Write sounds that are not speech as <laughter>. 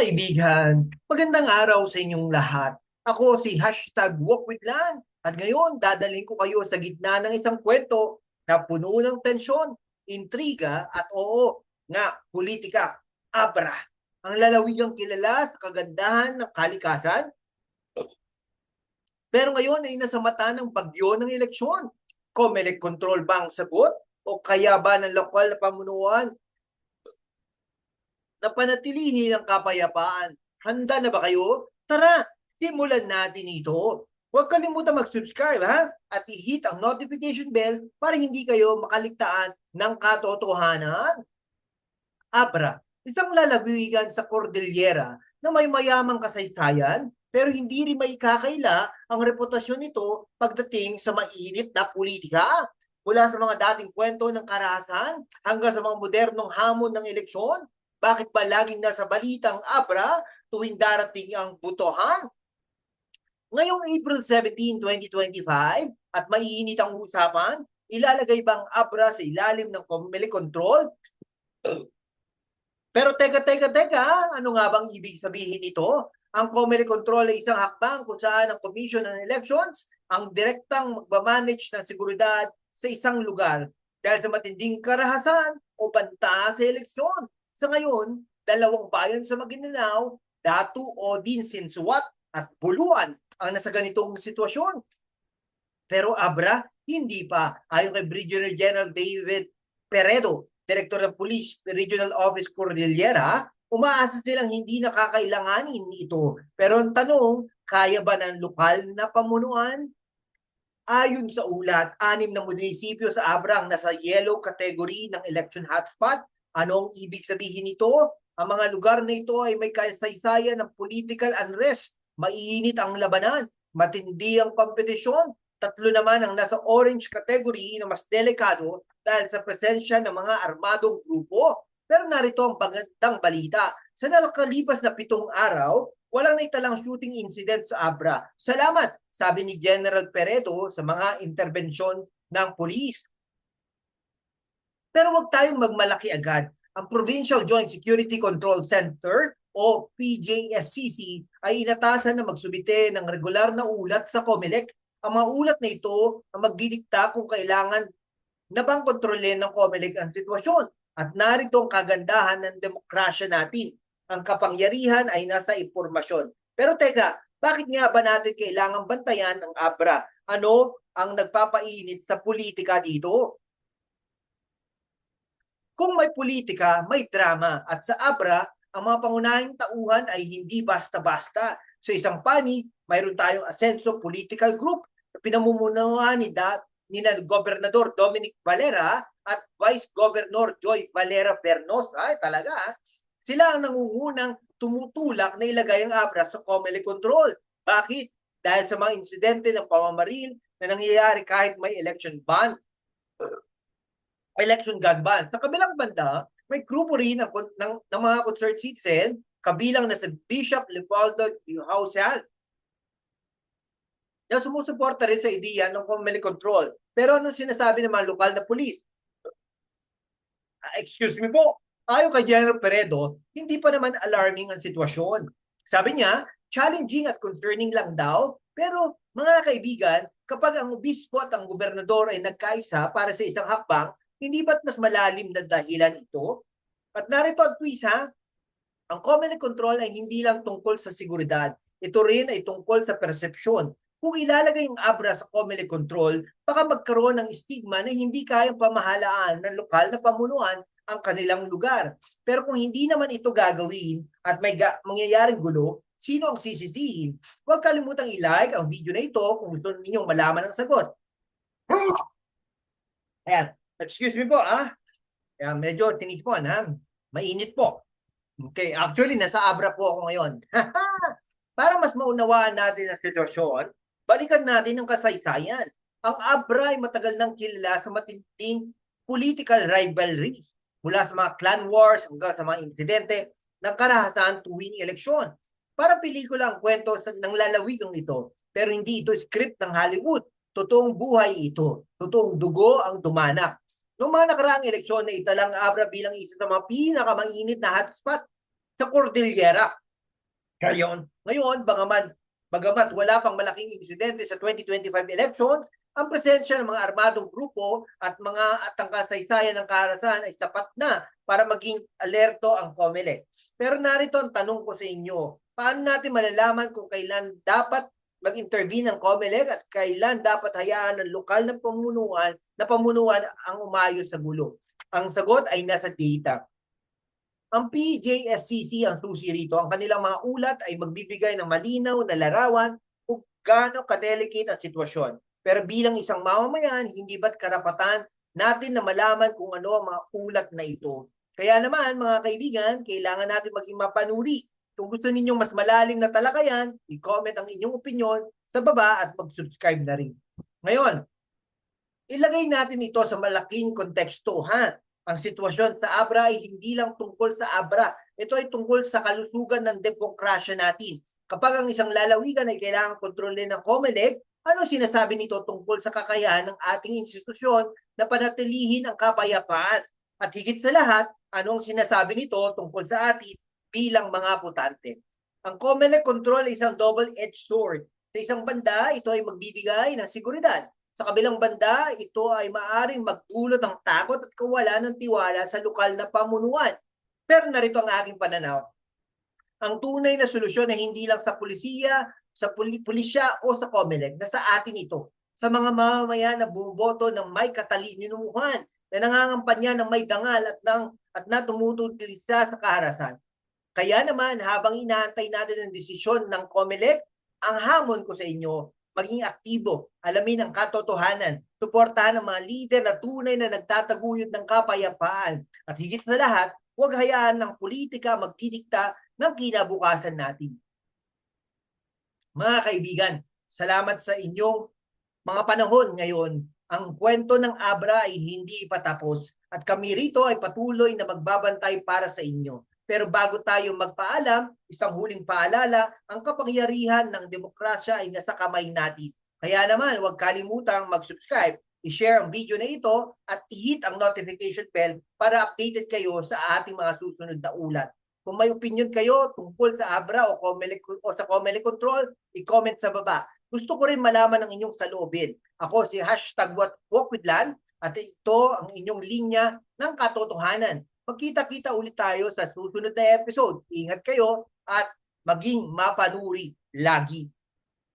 kaibigan, magandang araw sa inyong lahat. Ako si hashtag WalkWithLan at ngayon dadalhin ko kayo sa gitna ng isang kwento na puno ng tensyon, intriga at oo nga, politika, abra. Ang lalawigang kilala sa kagandahan ng kalikasan. Pero ngayon ay nasa mata ng bagyo ng eleksyon. Comelec control ba ang sagot? O kaya ba ng lokal na pamunuan na panatilihin ang kapayapaan. Handa na ba kayo? Tara, simulan natin ito. Huwag kalimutan mag-subscribe ha? At i-hit ang notification bell para hindi kayo makaligtaan ng katotohanan. Abra, isang lalawigan sa Cordillera na may mayamang kasaysayan pero hindi rin may kakaila ang reputasyon nito pagdating sa mainit na politika. Mula sa mga dating kwento ng karahasan hanggang sa mga modernong hamon ng eleksyon, bakit ba laging nasa balitang Abra tuwing darating ang butohan? Ngayong April 17, 2025 at maiinit ang usapan, ilalagay bang Abra sa ilalim ng Comelec control? <clears throat> Pero teka, teka, teka, ano nga bang ibig sabihin nito? Ang Comelec control ay isang hakbang kung saan ang Commission on Elections ang direktang magmamanage ng seguridad sa isang lugar dahil sa matinding karahasan o banta sa eleksyon. Sa ngayon, dalawang bayan sa Maguindanao, Datu, Odin, Sinsuat at Buluan ang nasa ganitong sitwasyon. Pero Abra, hindi pa. Ayon kay Brigadier General David Peredo, Director ng Police Regional Office Cordillera, umaasa silang hindi nakakailanganin ito. Pero ang tanong, kaya ba ng lokal na pamunuan? Ayon sa ulat, anim na munisipyo sa Abra ang nasa yellow category ng election hotspot Anong ibig sabihin nito? Ang mga lugar na ito ay may kasaysayan ng political unrest. Mainit ang labanan, matindi ang kompetisyon. Tatlo naman ang nasa orange category na mas delikado dahil sa presensya ng mga armadong grupo. Pero narito ang bagandang balita. Sa nakalipas na pitong araw, walang naitalang shooting incident sa Abra. Salamat, sabi ni General Peredo sa mga interbensyon ng polis. Pero wag tayong magmalaki agad. Ang Provincial Joint Security Control Center o PJSCC ay inatasan na magsubite ng regular na ulat sa COMELEC. Ang mga ulat na ito ang magdidikta kung kailangan na bang kontrolin ng COMELEC ang sitwasyon. At narito ang kagandahan ng demokrasya natin. Ang kapangyarihan ay nasa impormasyon. Pero teka, bakit nga ba natin kailangan bantayan ang ABRA? Ano ang nagpapainit sa politika dito? Kung may politika, may drama. At sa Abra, ang mga pangunahing tauhan ay hindi basta-basta. Sa isang panig, mayroon tayong Asenso Political Group na pinamumunuan ni, da, ni na Gobernador Dominic Valera at Vice Governor Joy Valera Pernos. Ay, talaga. Sila ang nangungunang tumutulak na ilagay ang Abra sa Comelec Control. Bakit? Dahil sa mga insidente ng pamamaril na nangyayari kahit may election ban election gun ban. Sa kabilang banda, may grupo rin ng, ng, ng mga concerned citizen, kabilang na si Bishop Leopoldo Hausal, na sumusuporta rin sa ideya ng Comelec Control. Pero anong sinasabi ng mga lokal na pulis? Uh, excuse me po, ayon kay General Peredo, hindi pa naman alarming ang sitwasyon. Sabi niya, challenging at concerning lang daw, pero mga kaibigan, kapag ang obispo at ang gobernador ay nagkaisa para sa isang hakbang, hindi ba't mas malalim na dahilan ito? At narito ang twist ha, ang common control ay hindi lang tungkol sa seguridad. Ito rin ay tungkol sa persepsyon. Kung ilalagay yung abra sa common control, baka magkaroon ng stigma na hindi kayang pamahalaan ng lokal na pamunuan ang kanilang lugar. Pero kung hindi naman ito gagawin at may ga- mangyayaring gulo, sino ang sisisihin? Huwag kalimutang i-like ang video na ito kung gusto ninyong malaman ang sagot. Ayan. Excuse me po, ah. Kaya medyo tinipon, ha? Mainit po. Okay, actually, nasa Abra po ako ngayon. <laughs> Para mas maunawaan natin ang sitwasyon, balikan natin ang kasaysayan. Ang Abra ay matagal nang kilala sa matinding political rivalries mula sa mga clan wars hanggang sa mga insidente ng karahasan tuwing eleksyon. Para pelikula ang kwento ng lalawigang ito, pero hindi ito script ng Hollywood. Totoong buhay ito. Totoong dugo ang dumanak. Noong mga nakaraang eleksyon na italang Abra bilang isa sa mga pinakamainit na hotspot sa Cordillera. Ngayon, ngayon, bagaman, bagamat wala pang malaking insidente sa 2025 elections, ang presensya ng mga armadong grupo at mga at ang kasaysayan ng karahasan ay sapat na para maging alerto ang COMELEC. Pero narito ang tanong ko sa inyo, paano natin malalaman kung kailan dapat mag-intervene ang COMELEC at kailan dapat hayaan ng lokal na pamunuan na pamunuan ang umayos sa gulo? Ang sagot ay nasa data. Ang PJSCC ang susi rito. Ang kanilang mga ulat ay magbibigay ng malinaw na larawan kung gaano kadelicate ang sitwasyon. Pero bilang isang mamamayan, hindi ba't karapatan natin na malaman kung ano ang mga ulat na ito? Kaya naman, mga kaibigan, kailangan natin maging mapanuri. Kung gusto ninyong mas malalim na talakayan, i-comment ang inyong opinion sa baba at mag-subscribe na rin. Ngayon, ilagay natin ito sa malaking konteksto, ha? Ang sitwasyon sa Abra ay hindi lang tungkol sa Abra. Ito ay tungkol sa kalusugan ng demokrasya natin. Kapag ang isang lalawigan ay kailangan kontrolin ng COMELEC, ano sinasabi nito tungkol sa kakayahan ng ating institusyon na panatilihin ang kapayapaan? At higit sa lahat, anong sinasabi nito tungkol sa atin bilang mga putante? Ang COMELEC control ay isang double-edged sword. Sa isang banda, ito ay magbibigay ng seguridad. Sa kabilang banda, ito ay maaring magdulot ng takot at kawalan ng tiwala sa lokal na pamunuan. Pero narito ang aking pananaw. Ang tunay na solusyon ay hindi lang sa pulisiya, sa puli- pulisya o sa COMELEC, na sa atin ito. Sa mga mamamayan na bumoboto ng may katalinuhan, na nangangampanya ng may dangal at, ng, at na tumutulisa sa kaharasan. Kaya naman, habang inaantay natin ang desisyon ng COMELEC, ang hamon ko sa inyo, maging aktibo, alamin ang katotohanan, suportahan ang mga lider na tunay na nagtataguyod ng kapayapaan. At higit sa lahat, huwag hayaan ng politika magdidikta ng kinabukasan natin. Mga kaibigan, salamat sa inyong mga panahon ngayon. Ang kwento ng Abra ay hindi patapos at kami rito ay patuloy na magbabantay para sa inyo. Pero bago tayo magpaalam, isang huling paalala, ang kapangyarihan ng demokrasya ay nasa kamay natin. Kaya naman, huwag kalimutang mag-subscribe, i-share ang video na ito at i-hit ang notification bell para updated kayo sa ating mga susunod na ulat. Kung may opinion kayo tungkol sa Abra o, Comelec, o sa Comelec Control, i-comment sa baba. Gusto ko rin malaman ang inyong saloobin. Ako si hashtag what, walk with land at ito ang inyong linya ng katotohanan. Magkita-kita ulit tayo sa susunod na episode. Ingat kayo at maging mapanuri lagi.